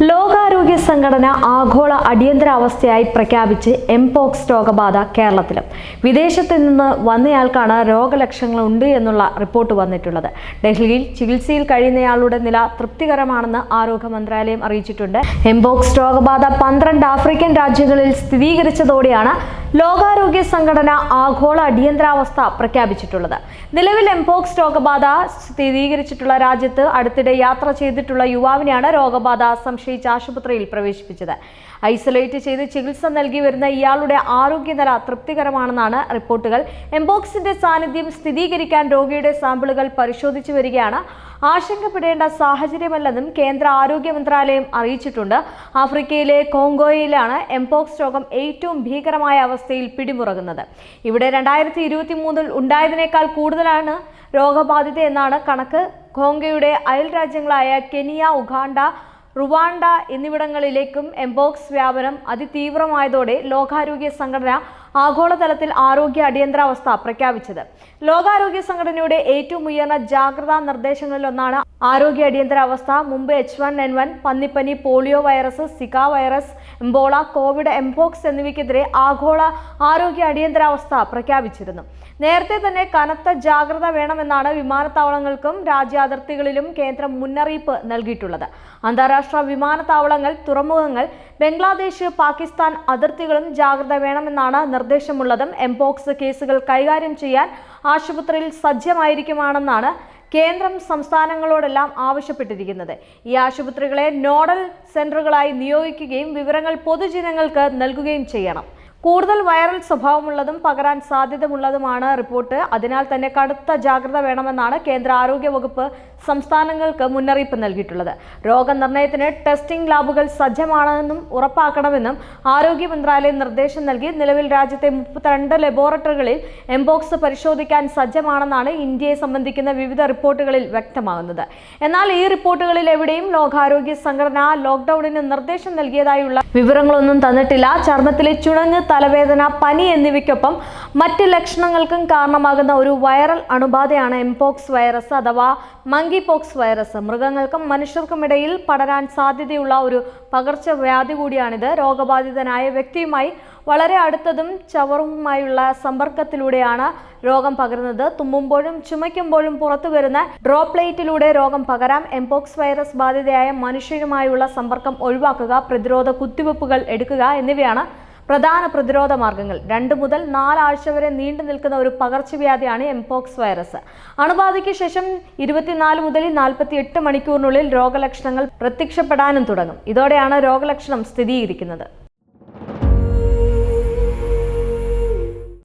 ലോകാരോഗ്യ സംഘടന ആഗോള അടിയന്തരാവസ്ഥയായി പ്രഖ്യാപിച്ച് എംപോക്സ് രോഗബാധ കേരളത്തിലും. വിദേശത്ത് നിന്ന് വന്നയാൾക്കാണ് രോഗലക്ഷണങ്ങൾ ഉണ്ട് എന്നുള്ള റിപ്പോർട്ട് വന്നിട്ടുള്ളത്. ഡൽഹിയിൽ ചികിത്സയിൽ കഴിയുന്നയാളുടെ നില തൃപ്തികരമാണെന്ന് ആരോഗ്യ മന്ത്രാലയം അറിയിച്ചിട്ടുണ്ട്. എംപോക്സ് രോഗബാധ പന്ത്രണ്ട് ആഫ്രിക്കൻ രാജ്യങ്ങളിൽ സ്ഥിരീകരിച്ചതോടെയാണ് ലോകാരോഗ്യ സംഘടന ആഗോള അടിയന്തരാവസ്ഥ പ്രഖ്യാപിച്ചിട്ടുള്ളത്. നിലവിൽ എംപോക്സ് രോഗബാധ സ്ഥിരീകരിച്ചിട്ടുള്ള രാജ്യത്ത് അടുത്തിടെ യാത്ര ചെയ്തിട്ടുള്ള യുവാവിനെയാണ് രോഗബാധ സംശയിച്ച് ആശുപത്രിയിൽ പ്രവേശിപ്പിച്ചത്. ഐസൊലേറ്റ് ചെയ്ത് ചികിത്സ നൽകി വരുന്ന ഇയാളുടെ ആരോഗ്യനില തൃപ്തികരമാണെന്നാണ് റിപ്പോർട്ടുകൾ. എംബോക്സിന്റെ സാന്നിധ്യം സ്ഥിരീകരിക്കാൻ രോഗിയുടെ സാമ്പിളുകൾ പരിശോധിച്ചു വരികയാണ്. ആശങ്കപ്പെടേണ്ട സാഹചര്യമല്ലെന്നും കേന്ദ്ര ആരോഗ്യ മന്ത്രാലയം അറിയിച്ചിട്ടുണ്ട്. ആഫ്രിക്കയിലെ കോങ്കോയിലാണ് എംപോക്സ് രോഗം ഏറ്റവും ഭീകരമായ അവസ്ഥയിൽ പിടിമുറങ്ങുന്നത് ഇവിടെ രണ്ടായിരത്തി ഇരുപത്തി മൂന്നിൽ ഉണ്ടായതിനേക്കാൾ കൂടുതലാണ് രോഗബാധിത എന്നാണ് കണക്ക്. കോങ്കോയുടെ അയൽ രാജ്യങ്ങളായ കെനിയ ഉഗാണ്ട റുവാണ്ട എന്നിവിടങ്ങളിലേക്കും എംബോക്സ് വ്യാപനം അതിതീവ്രമായതോടെ ലോകാരോഗ്യ സംഘടന ആഗോളതലത്തിൽ ആരോഗ്യ അടിയന്തരാവസ്ഥ പ്രഖ്യാപിച്ചത്. ലോകാരോഗ്യ സംഘടനയുടെ ഏറ്റവും ഉയർന്ന ജാഗ്രതാ നിർദ്ദേശങ്ങളിലൊന്നാണ് ആരോഗ്യ അടിയന്തരാവസ്ഥ മുമ്പ് H one N one പന്നിപ്പനി polio virus Zika virus Ebola Covid mpox എന്നിവയ്ക്കെതിരെ ആഗോള ആരോഗ്യ അടിയന്തരാവസ്ഥ പ്രഖ്യാപിച്ചിരുന്നു. നേരത്തെ തന്നെ കനത്ത ജാഗ്രത വേണമെന്നാണ് വിമാനത്താവളങ്ങൾക്കും രാജ്യാതിർത്തികളിലും കേന്ദ്രം മുന്നറിയിപ്പ് നൽകിയിട്ടുള്ളത്. അന്താരാഷ്ട്ര വിമാനത്താവളങ്ങൾ തുറമുഖങ്ങൾ ബംഗ്ലാദേശ് പാകിസ്ഥാൻ അതിർത്തികളും ജാഗ്രത വേണമെന്നാണ് നിർദ്ദേശമുള്ളതും എംപോക്സ് കേസുകൾ കൈകാര്യം ചെയ്യാൻ ആശുപത്രിയിൽ സജ്ജമായിരിക്കുമാണെന്നാണ് കേന്ദ്രം സംസ്ഥാനങ്ങളോടെല്ലാം ആവശ്യപ്പെട്ടിരിക്കുന്നത്. ഈ ആശുപത്രികളെ നോഡൽ സെന്ററുകളായി നിയോഗിക്കുകയും വിവരങ്ങൾ പൊതുജനങ്ങൾക്ക് നൽകുകയും ചെയ്യണം. കൂടുതൽ വൈറൽ സ്വഭാവമുള്ളതും പകരാൻ സാധ്യതയുള്ളതുമാണ് റിപ്പോർട്ട്. അതിനാൽ തന്നെ കടുത്ത ജാഗ്രത വേണമെന്നാണ് കേന്ദ്ര ആരോഗ്യ വകുപ്പ് സംസ്ഥാനങ്ങൾക്ക് മുന്നറിയിപ്പ് നൽകിയിട്ടുള്ളത്. രോഗനിർണയത്തിന് ടെസ്റ്റിംഗ് ലാബുകൾ സജ്ജമാണെന്നും ഉറപ്പാക്കണമെന്നും ആരോഗ്യ മന്ത്രാലയം നിർദ്ദേശം നൽകി. നിലവിൽ രാജ്യത്തെ മുപ്പത്തിരണ്ട് ലബോറട്ടറികളിൽ എംബോക്സ് പരിശോധിക്കാൻ സജ്ജമാണെന്നാണ് ഇന്ത്യയെ സംബന്ധിക്കുന്ന വിവിധ റിപ്പോർട്ടുകളിൽ വ്യക്തമാകുന്നത്. എന്നാൽ ഈ റിപ്പോർട്ടുകളിൽ എവിടെയും ലോകാരോഗ്യ സംഘടന ലോക്ക്ഡൌണിന് നിർദ്ദേശം നൽകിയതായുള്ള വിവരങ്ങളൊന്നും തന്നിട്ടില്ല. ചർമ്മത്തിലെ ചുണങ്ങ് തലവേദന പനി എന്നിവയ്ക്കൊപ്പം മറ്റ് ലക്ഷണങ്ങൾക്കും കാരണമാകുന്ന ഒരു വൈറൽ അണുബാധയാണ് എംപോക്സ് വൈറസ് അഥവാ മങ്കി പോക്സ് വൈറസ് മൃഗങ്ങൾക്കും മനുഷ്യർക്കും ഇടയിൽ പടരാൻ സാധ്യതയുള്ള ഒരു പകർച്ചവ്യാധി കൂടിയാണിത്. രോഗബാധിതനായ വ്യക്തിയുമായി വളരെ അടുത്തതും ചവറുമായുള്ള സമ്പർക്കത്തിലൂടെയാണ് രോഗം പകരുന്നത്. തുമ്മുമ്പോഴും ചുമയ്ക്കുമ്പോഴും പുറത്തു വരുന്ന ഡ്രോപ്ലേറ്റിലൂടെ രോഗം പകരാം. എംപോക്സ് വൈറസ് ബാധിതയായ മനുഷ്യരുമായുള്ള സമ്പർക്കം ഒഴിവാക്കുക പ്രതിരോധ കുത്തിവെപ്പുകൾ എടുക്കുക എന്നിവയാണ് പ്രധാന പ്രതിരോധ മാർഗങ്ങൾ. രണ്ട് മുതൽ നാലാഴ്ച വരെ നീണ്ടു നിൽക്കുന്ന ഒരു പകർച്ചവ്യാധിയാണ് എംപോക്സ് വൈറസ് അണുബാധയ്ക്ക് ശേഷം ഇരുപത്തിനാല് മുതൽ നാൽപ്പത്തി എട്ട് മണിക്കൂറിനുള്ളിൽ രോഗലക്ഷണങ്ങൾ പ്രത്യക്ഷപ്പെടാനും തുടങ്ങും. ഇതോടെയാണ് രോഗലക്ഷണം സ്ഥിരീകരിക്കുന്നത്.